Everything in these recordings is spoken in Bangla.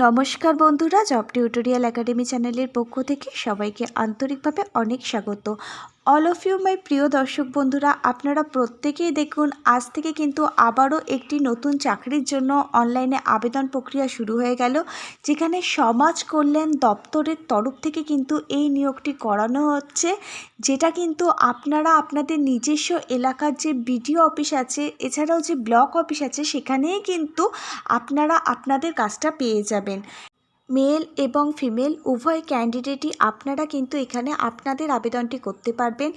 নমস্কার বন্ধুরা জব টিউটোরিয়াল একাডেমি চ্যানেলের পক্ষ থেকে সবাইকে আন্তরিকভাবে অনেক স্বাগত। অল অফ ইউ মাই প্রিয় দর্শক বন্ধুরা, আপনারা প্রত্যেকেই দেখুন, আজ থেকে কিন্তু আবারও একটি নতুন চাকরির জন্য অনলাইনে আবেদন প্রক্রিয়া শুরু হয়ে গেল, যেখানে সমাজ কল্যাণ দপ্তরের তরফ থেকে কিন্তু এই নিয়োগটি করানো হচ্ছে, যেটা কিন্তু আপনারা আপনাদের নিজস্ব এলাকার যে বিডিও অফিস আছে, এছাড়াও যে ব্লক অফিস আছে, সেখানেই কিন্তু আপনারা আপনাদের কাজটা পেয়ে যাবেন। মেল এবং ফিমেল, উভয় ক্যান্ডিডেটই আপনারা কিন্তু এখানে আপনাদের আবেদনটি করতে পারবেন।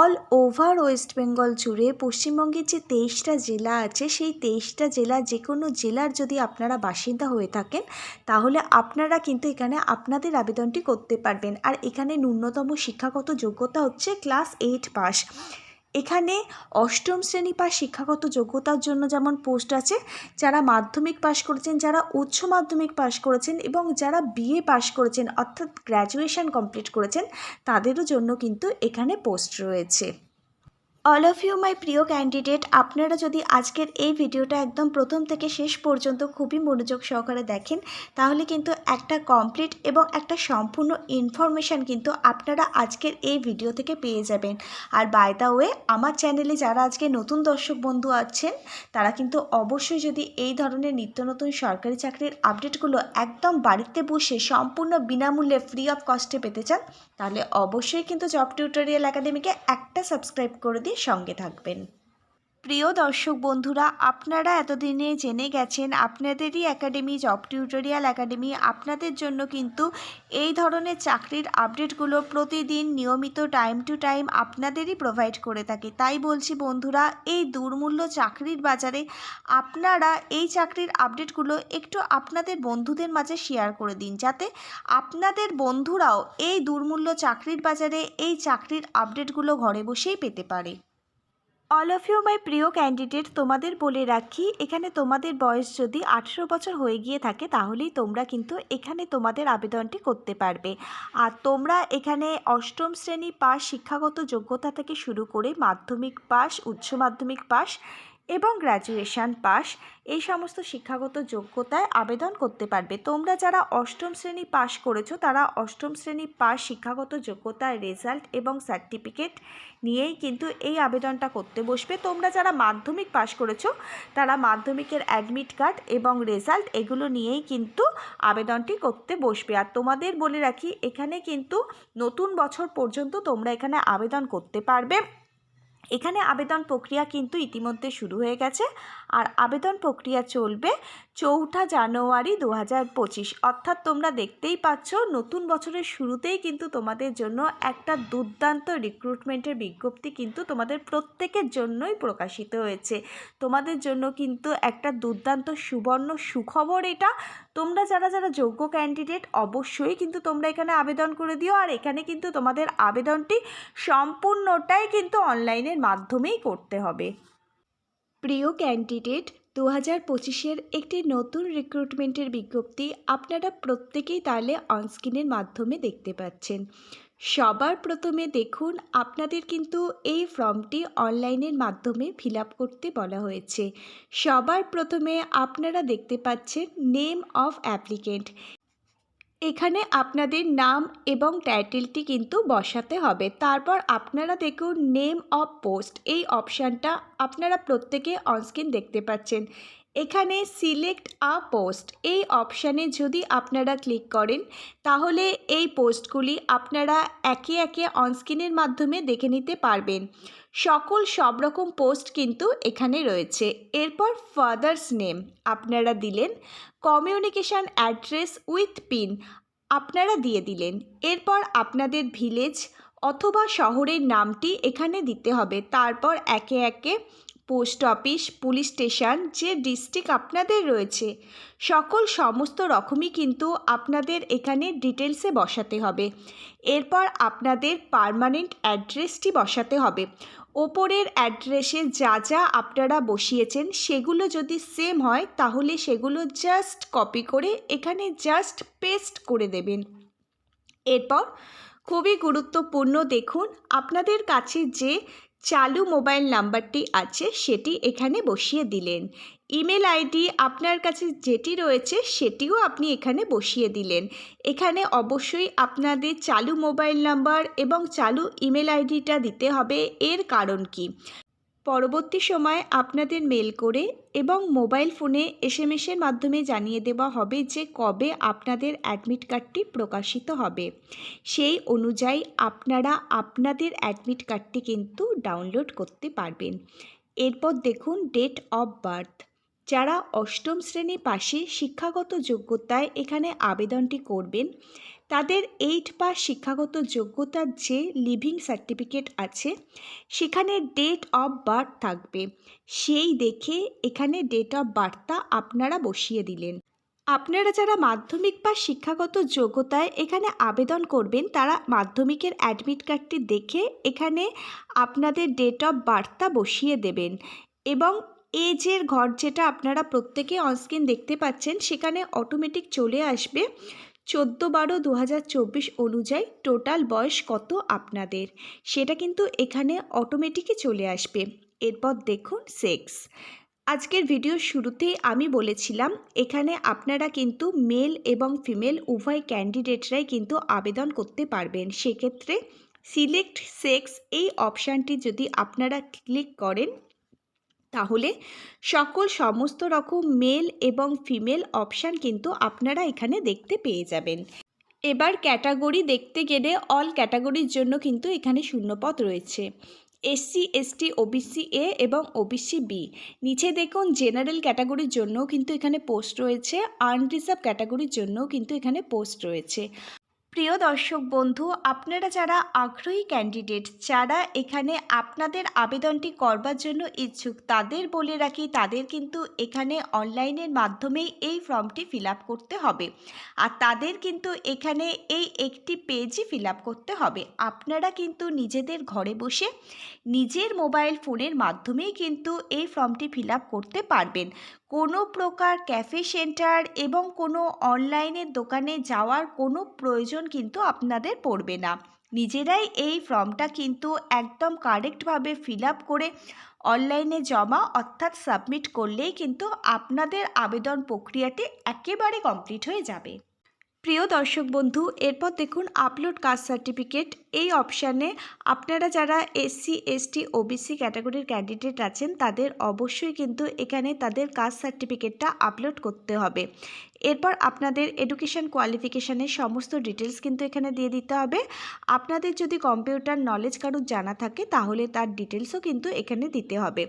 অল ওভার ওয়েস্ট বেঙ্গল জুড়ে পশ্চিমবঙ্গের যে তেইশটা জেলা আছে, সেই তেইশটা জেলা যে কোনো জেলার যদি আপনারা বাসিন্দা হয়ে থাকেন, তাহলে আপনারা কিন্তু এখানে আপনাদের আবেদনটি করতে পারবেন। আর এখানে ন্যূনতম শিক্ষাগত যোগ্যতা হচ্ছে ক্লাস এইট পাস। এখানে অষ্টম শ্রেণি পাশ শিক্ষাগত যোগ্যতার জন্য যেমন পোস্ট আছে, যারা মাধ্যমিক পাশ করেছেন, যারা উচ্চ মাধ্যমিক পাশ করেছেন এবং যারা বিএ পাশ করেছেন, অর্থাৎ গ্র্যাজুয়েশান কমপ্লিট করেছেন, তাদেরও জন্য কিন্তু এখানে পোস্ট রয়েছে। অল অফ ইউ মাই প্রিয় ক্যান্ডিডেট আপনারা যদি আজকের এই ভিডিওটা একদম প্রথম থেকে শেষ পর্যন্ত খুবই মনোযোগ সহকারে দেখেন, তাহলে কিন্তু একটা কমপ্লিট এবং একটা সম্পূর্ণ ইনফরমেশান কিন্তু আপনারা আজকের এই ভিডিও থেকে পেয়ে যাবেন। আর বাই দ্য ওয়ে আমার চ্যানেলে যারা আজকে নতুন দর্শক বন্ধু আছেন, তারা কিন্তু অবশ্যই যদি এই ধরনের নিত্য নতুন সরকারি চাকরির আপডেটগুলো একদম বাড়িতে বসে সম্পূর্ণ বিনামূল্যে ফ্রি অফ কস্টে পেতে চান, তাহলে অবশ্যই কিন্তু জব টিউটোরিয়াল একাডেমিকে একটা সাবস্ক্রাইব করে দিয়ে সঙ্গে থাকবেন। প্রিয় দর্শক বন্ধুরা, আপনারা এতদিনে জেনে গেছেন আপনাদেরই একাডেমি জব টিউটোরিয়াল একাডেমি। আপনাদের জন্য কিন্তু এই ধরনের চাকরির আপডেটগুলো প্রতিদিন নিয়মিত টাইম টু টাইম আপনাদেরই প্রোভাইড করে থাকে। তাই বলছি বন্ধুরা, এই দুর্মূল্য চাকরির বাজারে আপনারা এই চাকরির আপডেটগুলো একটু আপনাদের বন্ধুদের মাঝে শেয়ার করে দিন, যাতে আপনাদের বন্ধুরাও এই দুর্মূল্য চাকরির বাজারে এই চাকরির আপডেটগুলো ঘরে বসেই পেতে পারে। অল অফ ইউ মাই প্রিয় ক্যান্ডিডেট তোমাদের বলে রাখি, এখানে তোমাদের বয়স যদি আঠেরো বছর হয়ে গিয়ে থাকে, তাহলেই তোমরা কিন্তু এখানে তোমাদের আবেদনটি করতে পারবে। আর তোমরা এখানে অষ্টম শ্রেণি পাশ শিক্ষাগত যোগ্যতা থেকে শুরু করে মাধ্যমিক পাস উচ্চ মাধ্যমিক পাস এবং গ্র্যাজুয়েশন পাস এই সমস্ত শিক্ষাগত যোগ্যতায় আবেদন করতে পারবে। তোমরা যারা অষ্টম শ্রেণি পাস করেছ, তারা অষ্টম শ্রেণি পাস শিক্ষাগত যোগ্যতার রেজাল্ট এবং সার্টিফিকেট নিয়েই কিন্তু এই আবেদনটা করতে বসবে। তোমরা যারা মাধ্যমিক পাস করেছ, তারা মাধ্যমিকের অ্যাডমিট কার্ড এবং রেজাল্ট এগুলো নিয়েই কিন্তু আবেদনটি করতে বসবে। আর তোমাদের বলে রাখি, এখানে কিন্তু নতুন বছর পর্যন্ত তোমরা এখানে আবেদন করতে পারবে। এখানে আবেদন প্রক্রিয়া কিন্তু ইতিমধ্যে শুরু হয়ে গেছে। আর আবেদন প্রক্রিয়া চলবে চৌঠা জানুয়ারি দু হাজার পঁচিশ। অর্থাৎ তোমরা দেখতেই পাচ্ছ, নতুন বছরের শুরুতেই কিন্তু তোমাদের জন্য একটা দুর্দান্ত রিক্রুটমেন্টের বিজ্ঞপ্তি কিন্তু তোমাদের প্রত্যেকের জন্যই প্রকাশিত হয়েছে। তোমাদের জন্য কিন্তু একটা দুর্দান্ত সুবর্ণ সুখবর এটা। তোমরা যারা যারা যোগ্য ক্যান্ডিডেট অবশ্যই কিন্তু তোমরা এখানে আবেদন করে দিও। আর এখানে কিন্তু তোমাদের আবেদনটি সম্পূর্ণটাই কিন্তু অনলাইনের মাধ্যমেই করতে হবে। প্রিয় ক্যান্ডিডেট দু হাজার পঁচিশের একটি নতুন রিক্রুটমেন্টের বিজ্ঞপ্তি আপনারা প্রত্যেকেই তাহলে অনস্ক্রিনের মাধ্যমে দেখতে পাচ্ছেন। সবার প্রথমে দেখুন, আপনাদের কিন্তু এই ফর্মটি অনলাইনের মাধ্যমে ফিল করতে বলা হয়েছে। সবার প্রথমে আপনারা দেখতে পাচ্ছেন নেম অফ অ্যাপ্লিকেন্ট এখানে আপনাদের নাম এবং টাইটেলটি কিন্তু বসাতে হবে। তারপর আপনারা দেখুন নেম অফ পোস্ট এই অপশানটা আপনারা প্রত্যেকে অনস্ক্রিন দেখতে পাচ্ছেন। এখানে সিলেক্ট আ পোস্ট এই অপশানে যদি আপনারা ক্লিক করেন, তাহলে এই পোস্টগুলি আপনারা একে একে অনস্ক্রিনের মাধ্যমে দেখে নিতে পারবেন। সকল সব রকম পোস্ট কিন্তু এখানে রয়েছে। এরপর ফাদার্স নেম, আপনারা দিলেন। কমিউনিকেশান অ্যাড্রেস উইথ পিন, আপনারা দিয়ে দিলেন। এরপর আপনাদের ভিলেজ অথবা শহরের নামটি এখানে দিতে হবে। তারপর একে একে পোস্ট অফিস, পুলিশ স্টেশন, যে ডিস্ট্রিক্ট আপনাদের রয়েছে, সকল সমস্ত রকমই কিন্তু আপনাদের এখানে ডিটেলসে বসাতে হবে। এরপর আপনাদের পারমানেন্ট অ্যাড্রেসটি বসাতে হবে। ওপরের অ্যাড্রেসে যা যা আপনারা বসিয়েছেন সেগুলো যদি সেম হয়, তাহলে সেগুলো জাস্ট কপি করে এখানে জাস্ট পেস্ট করে দেবেন। এরপর খুবই গুরুত্বপূর্ণ দেখুন, আপনাদের কাছে যে চালু মোবাইল নাম্বারটি আছে, সেটি এখানে বসিয়ে দিলেন। ইমেল আইডি আপনার কাছে যেটি রয়েছে সেটিও আপনি এখানে বসিয়ে দিলেন। এখানে অবশ্যই আপনাদের চালু মোবাইল নাম্বার এবং চালু ইমেল আইডিটা দিতে হবে। এর কারণ কি? পরবর্তী সময় আপনাদের মেল করে এবং মোবাইল ফোনে এস এম এসের মাধ্যমে জানিয়ে দেওয়া হবে যে কবে আপনাদের অ্যাডমিট কার্ডটি প্রকাশিত হবে। সেই অনুযায়ী আপনারা আপনাদের অ্যাডমিট কার্ডটি কিন্তু ডাউনলোড করতে পারবেন। এরপর দেখুন ডেট অফ বার্থ। যারা অষ্টম শ্রেণি পাশে শিক্ষাগত যোগ্যতায় এখানে আবেদনটি করবেন, তাদের এইট পাস শিক্ষাগত যোগ্যতার যে লিভিং সার্টিফিকেট আছে, সেখানে ডেট অফ বার্থ থাকবে। সেই দেখে এখানে ডেট অফ বার্থটা আপনারা বসিয়ে দিলেন। আপনারা যারা মাধ্যমিক বা শিক্ষাগত যোগ্যতায় এখানে আবেদন করবেন, তারা মাধ্যমিকের অ্যাডমিট কার্ডটি দেখে এখানে আপনাদের ডেট অফ বার্থটা বসিয়ে দেবেন এবং এজের ঘর যেটা আপনারা প্রত্যেকে অনস্ক্রিন দেখতে পাচ্ছেন, সেখানে অটোমেটিক চলে আসবে। চোদ্দ বারো দু অনুযায়ী টোটাল বয়স কত আপনাদের? সেটা কিন্তু এখানে অটোমেটিকই চলে আসবে। এরপর দেখুন সেক্স আজকের ভিডিও শুরুতেই আমি বলেছিলাম, এখানে আপনারা কিন্তু মেল এবং ফিমেল উভয় ক্যান্ডিডেটরাই কিন্তু আবেদন করতে পারবেন। সেক্ষেত্রে সিলেক্ট সেক্স এই অপশানটি যদি আপনারা ক্লিক করেন তাহলে সকল সমস্ত রকম মেল এবং ফিমেল অপশান কিন্তু আপনারা এখানে দেখতে পেয়ে যাবেন। এবার ক্যাটাগরি দেখতে গেলে অল ক্যাটাগরির জন্য কিন্তু এখানে শূন্যপদ রয়েছে। এসসি এসটি ওবিসি এ এবং ওবিসি বি নিচে দেখুন জেনারেল ক্যাটাগরির জন্যও কিন্তু এখানে পোস্ট রয়েছে আনরিজার্ভ ক্যাটাগরির জন্যও কিন্তু এখানে পোস্ট রয়েছে। প্রিয় দর্শক বন্ধু, আপনারা যারা আগ্রহী ক্যান্ডিডেট যারা এখানে আপনাদের আবেদনটি করবার জন্য ইচ্ছুক, তাদের বলে রাখি, তাদের কিন্তু এখানে অনলাইনের মাধ্যমেই এই ফর্মটি ফিল করতে হবে। আর তাদের কিন্তু এখানে এই একটি পেজই ফিল করতে হবে। আপনারা কিন্তু নিজেদের ঘরে বসে নিজের মোবাইল ফোনের মাধ্যমেই কিন্তু এই ফর্মটি ফিল করতে পারবেন। কোনো প্রকার ক্যাফে সেন্টার এবং কোনো অনলাইনের দোকানে যাওয়ার কোনো প্রয়োজন কিন্তু আপনাদের পড়বে না। নিজেরাই এই ফর্মটা কিন্তু একদম কারেক্টভাবে ফিল আপ করে অনলাইনে জমা অর্থাৎ সাবমিট করলেই কিন্তু আপনাদের আবেদন প্রক্রিয়াটি একেবারে কমপ্লিট হয়ে যাবে। প্রিয় দর্শক বন্ধু, এরপর দেখুন আপলোড কাস্ট সার্টিফিকেট এই অপশানে আপনারা যারা এসসি এসটি ওবিসি ক্যাটাগরির ক্যান্ডিডেট আছেন, তাদের অবশ্যই কিন্তু এখানে তাদের কাস্ট সার্টিফিকেটটা আপলোড করতে হবে। এরপর আপনাদের এডুকেশান কোয়ালিফিকেশানের সমস্ত ডিটেলস কিন্তু এখানে দিয়ে দিতে হবে। আপনাদের যদি কম্পিউটার নলেজ কারুর জানা থাকে, তাহলে তার ডিটেলসও কিন্তু এখানে দিতে হবে।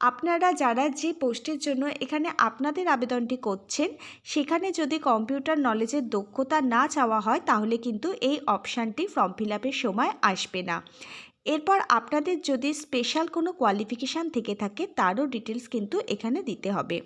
আপনারা যারা যে পোস্টের জন্য এখানে আপনাদের আবেদনটি করছেন, সেখানে যদি কম্পিউটার নলেজের দক্ষতা না চাওয়া হয়, তাহলে কিন্তু এই অপশানটি ফর্ম ফিল সময় আসবে না। এরপর আপনাদের যদি স্পেশাল কোনো কোয়ালিফিকেশান থেকে থাকে, তারও ডিটেলস কিন্তু এখানে দিতে হবে।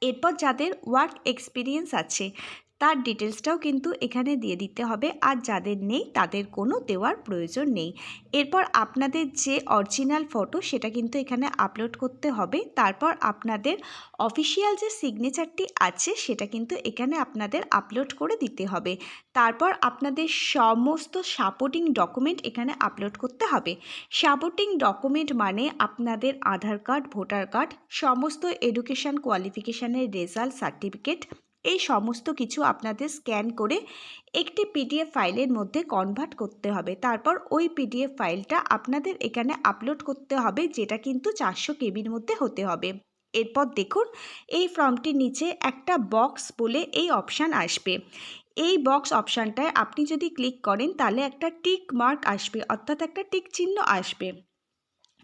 এরপর যাদের ওয়ার্ক এক্সপিরিয়েন্স আছে তার ডিটেলসটাও কিন্তু এখানে দিয়ে দিতে হবে। আর যাদের নেই, তাদের কোনো দেওয়ার প্রয়োজন নেই। এরপর আপনাদের যে অরিজিনাল ফটো, সেটা কিন্তু এখানে আপলোড করতে হবে। তারপর আপনাদের অফিসিয়াল যে সিগনেচারটি আছে, সেটা কিন্তু এখানে আপনাদের আপলোড করে দিতে হবে। তারপর আপনাদের সমস্ত সাপোর্টিং ডকুমেন্ট এখানে আপলোড করতে হবে। সাপোর্টিং ডকুমেন্ট মানে আপনাদের আধার কার্ড, ভোটার কার্ড, সমস্ত এডুকেশান কোয়ালিফিকেশানের রেজাল্ট, সার্টিফিকেট এই সমস্ত কিছু আপনাদের স্ক্যান করে একটি পিডিএফ ফাইলের মধ্যে কনভার্ট করতে হবে। তারপর ওই পিডিএফ ফাইলটা আপনাদের এখানে আপলোড করতে হবে, যেটা কিন্তু চারশো কেবির মধ্যে হতে হবে। এরপর দেখুন, এই ফর্মটির নিচে একটা বক্স বলে এই অপশান আসবে। এই বক্স অপশানটায় আপনি যদি ক্লিক করেন, তাহলে একটা টিক মার্ক আসবে, অর্থাৎ একটা টিক চিহ্ন আসবে।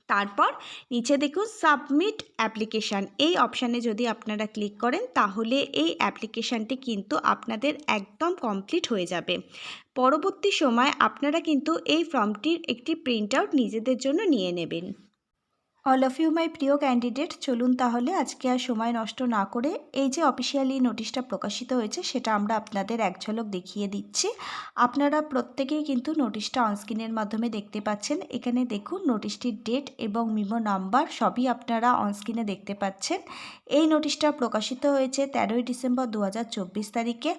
তারপর নিচে দেখুন সাবমিট অ্যাপ্লিকেশান এই অপশানে যদি আপনারা ক্লিক করেন, তাহলে এই অ্যাপ্লিকেশানটি কিন্তু আপনাদের একদম কমপ্লিট হয়ে যাবে। পরবর্তী সময় আপনারা কিন্তু এই ফর্মটির একটি প্রিন্ট আউট নিজেদের জন্য নিয়ে নেবেন। অল অফ ইউ মাই প্রিয় ক্যান্ডিডেট চলুন তাহলে আজকে আর সময় নষ্ট না করে এই যে অফিসিয়ালি নোটিশটা প্রকাশিত হয়েছে, সেটা আমরা আপনাদের এক ঝলক দেখিয়ে দিচ্ছি। আপনারা প্রত্যেকেই কিন্তু নোটিশটা অনস্ক্রিনের মাধ্যমে দেখতে পাচ্ছেন। এখানে দেখুন নোটিশটির ডেট এবং মিমো নাম্বার সবই আপনারা অনস্ক্রিনে দেখতে পাচ্ছেন। এই নোটিশটা প্রকাশিত হয়েছে তেরোই ডিসেম্বর দু হাজার চব্বিশ তারিখে।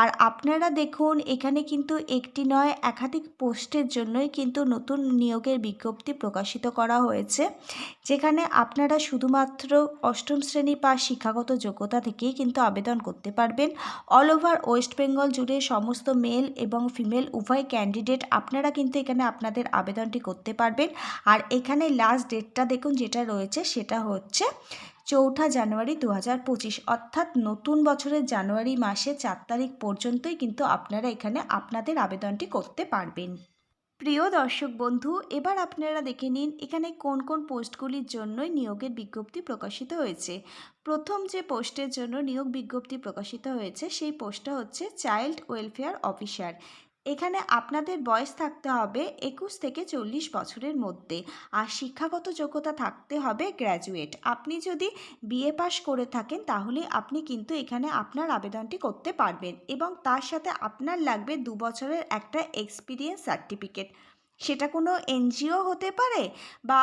আর আপনারা দেখুন, এখানে কিন্তু একটি নয়, একাধিক পোস্টের জন্যই কিন্তু নতুন নিয়োগের বিজ্ঞপ্তি প্রকাশিত করা হয়েছে। যেখানে আপনারা শুধুমাত্র অষ্টম শ্রেণি বা শিক্ষাগত যোগ্যতা থেকেই কিন্তু আবেদন করতে পারবেন। অল ওভার ওয়েস্ট বেঙ্গল জুড়ে সমস্ত মেল এবং ফিমেল উভয় ক্যান্ডিডেট আপনারা কিন্তু এখানে আপনাদের আবেদনটি করতে পারবেন। আর এখানে লাস্ট ডেটটা দেখুন যেটা রয়েছে সেটা হচ্ছে চৌঠা জানুয়ারি দু হাজার পঁচিশ। অর্থাৎ নতুন বছরের জানুয়ারি মাসে চার তারিখ পর্যন্তই কিন্তু আপনারা এখানে আপনাদের আবেদনটি করতে পারবেন। প্রিয় দর্শক বন্ধু, এবার আপনারা দেখে নিন এখানে কোন কোন পোস্টগুলির জন্যই নিয়োগের বিজ্ঞপ্তি প্রকাশিত হয়েছে। প্রথম যে পোস্টের জন্য নিয়োগ বিজ্ঞপ্তি প্রকাশিত হয়েছে, সেই পোস্টটা হচ্ছে চাইল্ড ওয়েলফেয়ার অফিসার এখানে আপনাদের বয়স থাকতে হবে একুশ থেকে চল্লিশ বছরের মধ্যে। আর শিক্ষাগত যোগ্যতা থাকতে হবে গ্র্যাজুয়েট। আপনি যদি বিএ পাস করে থাকেন, তাহলে আপনি কিন্তু এখানে আপনার আবেদনটি করতে পারবেন এবং তার সাথে আপনার লাগবে দু বছরের একটা এক্সপিরিয়েন্স সার্টিফিকেট। সেটা কোনো এনজিও হতে পারে বা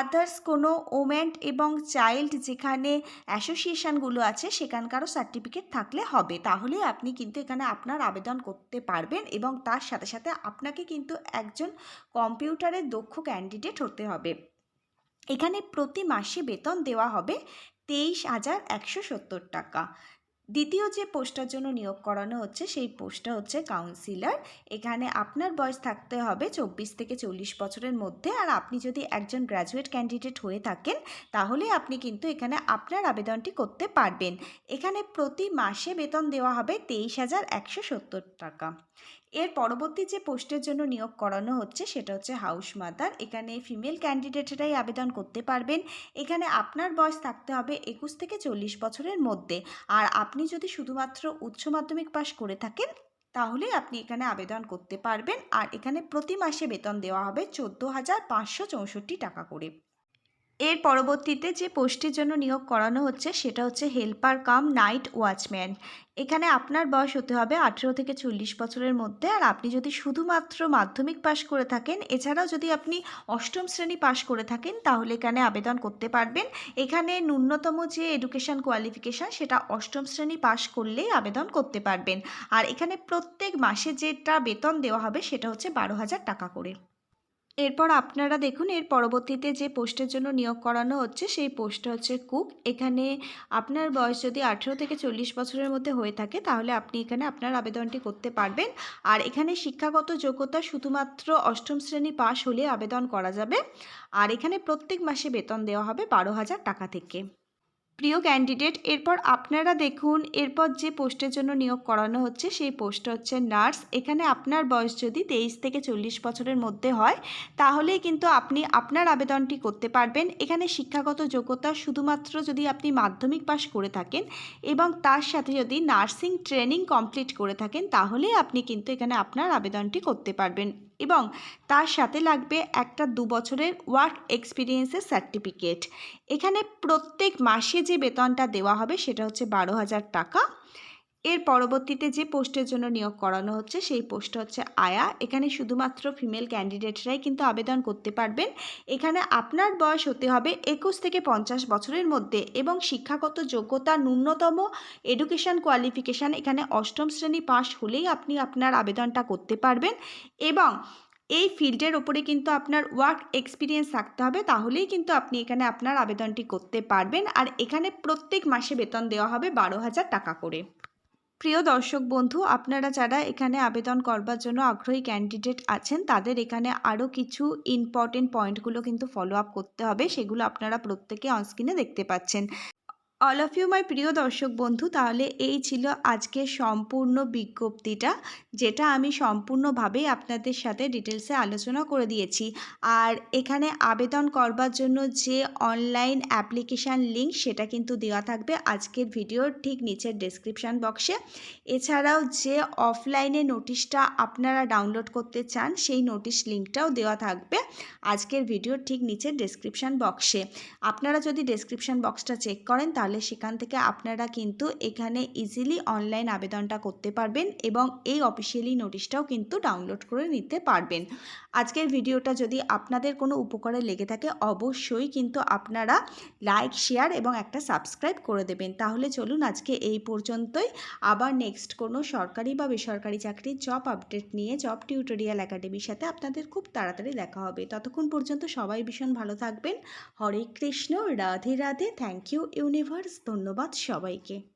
আদার্স কোনো ওমেন এবং চাইল্ড যেখানে অ্যাসোসিয়েশনগুলো আছে সেখানকারও সার্টিফিকেট থাকলে হবে। তাহলে আপনি কিন্তু এখানে আপনার আবেদন করতে পারবেন এবং তার সাথে সাথে আপনাকে কিন্তু একজন কম্পিউটারের দক্ষ ক্যান্ডিডেট হতে হবে। এখানে প্রতি মাসে বেতন দেওয়া হবে তেইশ হাজার একশো সত্তর টাকা। দ্বিতীয় যে পোস্টটার জন্য নিয়োগ করানো হচ্ছে, সেই পোস্টটা হচ্ছে কাউন্সিলার। এখানে আপনার বয়স থাকতে হবে চব্বিশ থেকে চল্লিশ বছরের মধ্যে। আর আপনি যদি একজন গ্র্যাজুয়েট ক্যান্ডিডেট হয়ে থাকেন, তাহলে আপনি কিন্তু এখানে আপনার আবেদনটি করতে পারবেন। এখানে প্রতি মাসে বেতন দেওয়া হবে তেইশ হাজার একশো সত্তর টাকা। এর পরবর্তী যে পোস্টের জন্য নিয়োগ করানো হচ্ছে, সেটা হচ্ছে হাউস মাদার। এখানে ফিমেল ক্যান্ডিডেটরাই আবেদন করতে পারবেন। এখানে আপনার বয়স থাকতে হবে একুশ থেকে চল্লিশ বছরের মধ্যে। আর আপনি যদি শুধুমাত্র উচ্চ মাধ্যমিক পাশ করে থাকেন, তাহলে আপনি এখানে আবেদন করতে পারবেন। আর এখানে প্রতি মাসে বেতন দেওয়া হবে চোদ্দ হাজার পাঁচশো চৌষট্টি টাকা করে। এর পরবর্তীতে যে পোস্টের জন্য নিয়োগ করানো হচ্ছে, সেটা হচ্ছে হেল্পার কাম নাইট ওয়াচম্যান। এখানে আপনার বয়স হতে হবে আঠেরো থেকে চল্লিশ বছরের মধ্যে। আর আপনি যদি শুধুমাত্র মাধ্যমিক পাশ করে থাকেন, এছাড়াও যদি আপনি অষ্টম শ্রেণি পাশ করে থাকেন, তাহলে এখানে আবেদন করতে পারবেন। এখানে ন্যূনতম যে এডুকেশান কোয়ালিফিকেশান, সেটা অষ্টম শ্রেণি পাশ করলেই আবেদন করতে পারবেন। আর এখানে প্রত্যেক মাসে যেটা বেতন দেওয়া হবে, সেটা হচ্ছে বারো হাজার টাকা করে। এরপর আপনারা দেখুন, এর পরবর্তীতে যে পোস্টের জন্য নিয়োগ করানো হচ্ছে, সেই পোস্ট হচ্ছে কুক। এখানে আপনার বয়স যদি আঠেরো থেকে চল্লিশ বছরের মধ্যে হয়ে থাকে, তাহলে আপনি এখানে আপনার আবেদনটি করতে পারবেন। আর এখানে শিক্ষাগত যোগ্যতা শুধুমাত্র অষ্টম শ্রেণি পাশ হলে আবেদন করা যাবে। আর এখানে প্রত্যেক মাসে বেতন দেওয়া হবে বারো হাজার টাকা থেকে। প্রিয় ক্যান্ডিডেট এরপর আপনারা দেখুন, এরপর যে পোস্টের জন্য নিয়োগ করানো হচ্ছে, সেই পোস্ট হচ্ছে নার্স এখানে আপনার বয়স যদি তেইশ থেকে চল্লিশ বছরের মধ্যে হয়, তাহলেই কিন্তু আপনি আপনার আবেদনটি করতে পারবেন। এখানে শিক্ষাগত যোগ্যতা শুধুমাত্র যদি আপনি মাধ্যমিক পাশ করে থাকেন এবং তার সাথে যদি নার্সিং ট্রেনিং কমপ্লিট করে থাকেন তাহলে আপনি কিন্তু এখানে আপনার আবেদনটি করতে পারবেন। এবং তার সাথে লাগবে একটা দু বছরের ওয়ার্ক এক্সপিরিয়েন্সের সার্টিফিকেট। এখানে প্রত্যেক মাসে যে বেতনটা দেওয়া হবে সেটা হচ্ছে বারো হাজার টাকা। এর পরবর্তীতে যে পোস্টের জন্য নিয়োগ করানো হচ্ছে, সেই পোস্ট হচ্ছে আয়া। এখানে শুধুমাত্র ফিমেল ক্যান্ডিডেটরাই কিন্তু আবেদন করতে পারবেন। এখানে আপনার বয়স হতে হবে একুশ থেকে পঞ্চাশ বছরের মধ্যে এবং শিক্ষাগত যোগ্যতা ন্যূনতম এডুকেশান কোয়ালিফিকেশান এখানে অষ্টম শ্রেণি পাশ হলেই আপনি আপনার আবেদনটা করতে পারবেন এবং এই ফিল্ডের ওপরে কিন্তু আপনার ওয়ার্ক এক্সপিরিয়েন্স থাকতে হবে, তাহলেই কিন্তু আপনি এখানে আপনার আবেদনটি করতে পারবেন। আর এখানে প্রত্যেক মাসে বেতন দেওয়া হবে বারো হাজার টাকা করে। প্রিয় দর্শক বন্ধু, আপনারা যারা এখানে আবেদন করবার জন্য আগ্রহী ক্যান্ডিডেট আছেন, তাদের এখানে আরও কিছু ইম্পর্টেন্ট পয়েন্টগুলো কিন্তু ফলো আপ করতে হবে। সেগুলো আপনারা প্রত্যেকে অনস্ক্রিনে দেখতে পাচ্ছেন। অল অফ ইউ মাই প্রিয় দর্শক বন্ধু, তাহলে এই ছিল আজকের সম্পূর্ণ বিজ্ঞপ্তিটা, যেটা আমি সম্পূর্ণভাবেই আপনাদের সাথে ডিটেলসে আলোচনা করে দিয়েছি। আর এখানে আবেদন করবার জন্য যে অনলাইন অ্যাপ্লিকেশান লিঙ্ক সেটা কিন্তু দেওয়া থাকবে আজকের ভিডিওর ঠিক নিচের ডেসক্রিপশান বক্সে এছাড়াও যে অফলাইনে নোটিশটা আপনারা ডাউনলোড করতে চান, সেই নোটিশ লিঙ্কটাও দেওয়া থাকবে আজকের ভিডিওর ঠিক নিচের ডেসক্রিপশান বক্সে আপনারা যদি ডেসক্রিপশান বক্সটা চেক করেন, তাহলে তাহলে সেখান থেকে আপনারা কিন্তু এখানে ইজিলি অনলাইন আবেদনটা করতে পারবেন এবং এই অফিসিয়ালি নোটিশটাও কিন্তু ডাউনলোড করে নিতে পারবেন। আজকের ভিডিওটা যদি আপনাদের কোনো উপকারে লেগে থাকে, অবশ্যই কিন্তু আপনারা লাইক শেয়ার এবং একটা সাবস্ক্রাইব করে দেবেন। তাহলে চলুন আজকে এই পর্যন্তই। আবার নেক্সট কোনো সরকারি বা বেসরকারি চাকরির জব আপডেট নিয়ে জব টিউটোরিয়াল একাডেমির সাথে আপনাদের খুব তাড়াতাড়ি দেখা হবে। ততক্ষণ পর্যন্ত সবাই ভীষণ ভালো থাকবেন। Hare Krishna, Radhe Radhe. Thank you universe ধন্যবাদ সবাইকে।